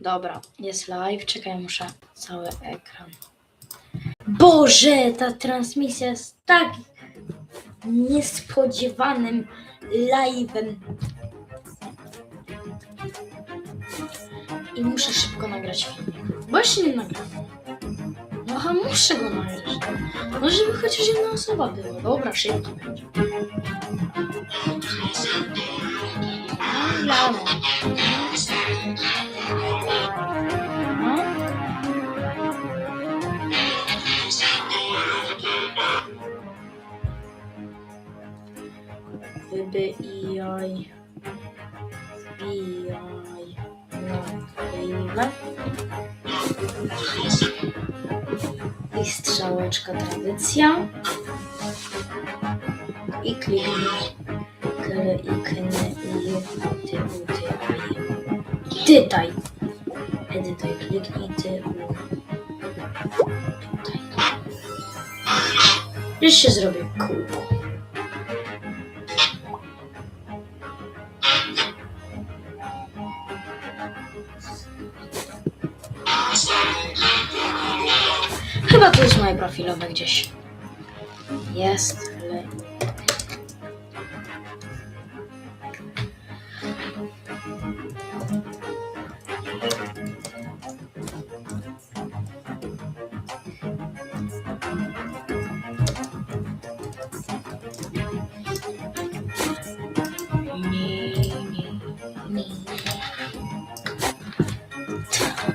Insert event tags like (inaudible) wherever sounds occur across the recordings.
Dobra, jest live. Czekaj, muszę cały ekran. Boże, ta transmisja jest tak niespodziewanym live'em. I muszę szybko nagrać filmik. Bo jeszcze nie nagrałem. No a muszę go nagrać. No żeby chociaż jedna osoba była. Dobra, szybki będzie. No, Wybijaj. Wbijaj. No, wyjmę. I strzałeczka tradycja. I kliknij. Kyle i kyny i ty u ty aj. Tytaj. Edytaj, kliknij ty u. Tutaj. Już się zrobię kółko. Chyba to jest moje profilowe gdzieś. Jest, ale...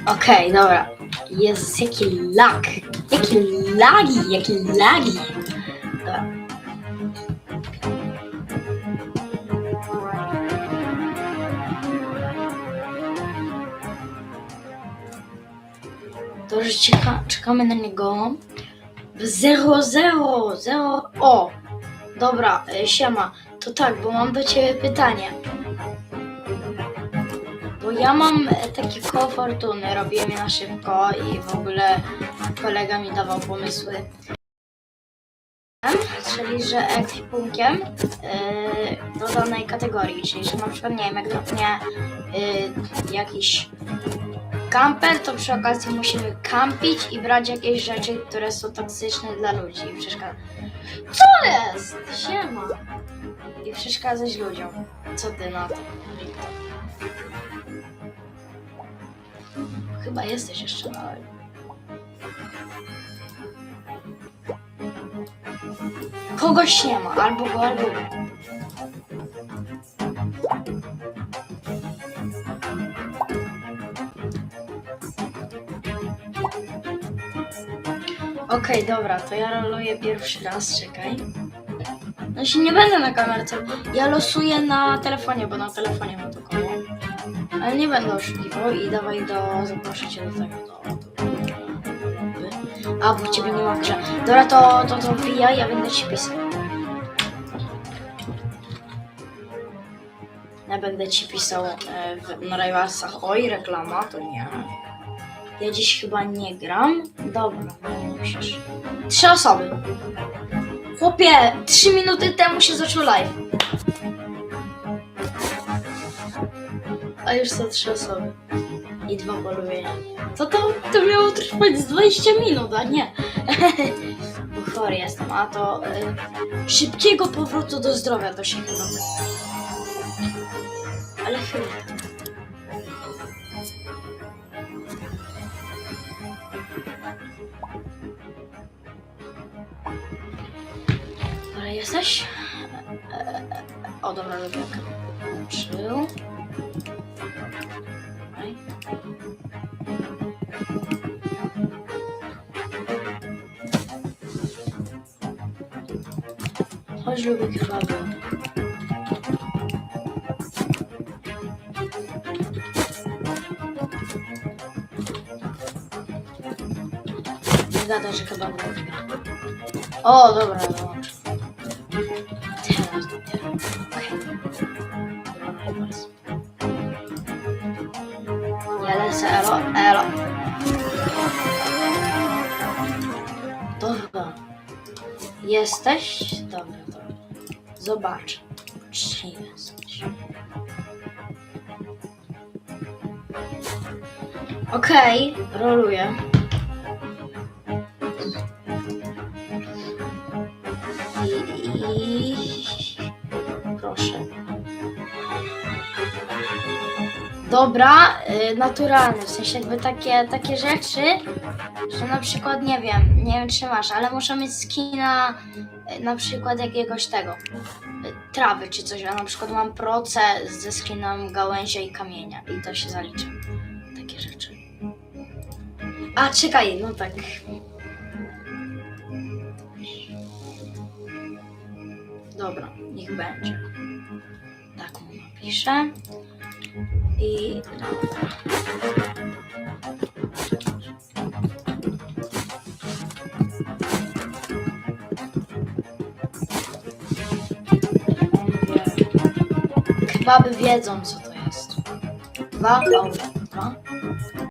Okej, dobra. Jezus, jaki lag. Jaki lagi, jaki lagi. Dobra. To już czeka, czekamy na niego. 0, 0, 0. O! Dobra, e, siema. To tak, bo mam do ciebie pytanie. Bo ja mam e, takie koło fortuny, robiłem je na szybko i w ogóle kolega mi dawał pomysły. Czyli, że ekwipunkiem yy, do danej kategorii, czyli że na przykład, nie wiem, jak dropnie yy, jakiś kamper, to przy okazji musimy kampić i brać jakieś rzeczy, które są toksyczne dla ludzi i przeszkadzać. Co jest? Siema! I przeszkadzać ludziom. Co ty na to? Chyba jesteś jeszcze live. Kogoś nie ma, albo go, albo go. Okej, dobra, to ja roluję pierwszy raz, czekaj. No się nie będę na kamerce. Ja losuję na telefonie, bo na telefonie mam to koło. Ale nie będę oszukiwał i dawaj do... Zaproszę cię do tego, do... do A, bo ciebie nie ma grze. Dobra, to, to, to wbijaj, ja będę ci pisał. Ja będę ci pisał e, w, na Rivalsach. Oj, reklama, to nie. Ja dziś chyba nie gram. Dobra, no musisz. Trzy osoby. Chłopie, trzy minuty temu się zaczął live. A już są trzy osoby. I dwa polubienia. To to, to miało trwać z 20 minut, a nie. (laughs) Bo chory jestem, a to y, szybkiego powrotu do zdrowia to się chyba. Ale chwilę. Ale jesteś? E, e, O, dobra, lubię. Włączył. Okej. Chodź, lubię kebaby. Nie gadaj, że kebaby lubię. O, dobra, dołączę. Elo, elo. Dobra. Jesteś? Dobra, dobra. Zobacz. Czy jesteś? Okej, roluję. Dobra, y, naturalne, w sensie jakby takie, takie rzeczy, że na przykład, nie wiem, nie wiem czy masz, ale muszę mieć skina y, na przykład jakiegoś tego, y, trawy czy coś, a na przykład mam proce ze skinem gałęzia i kamienia i to się zalicza. Takie rzeczy. A, czekaj, no tak. Dobra, niech będzie. Tak mu napiszę. I. Kebaby wiedzą co to jest. Dwa, dobra.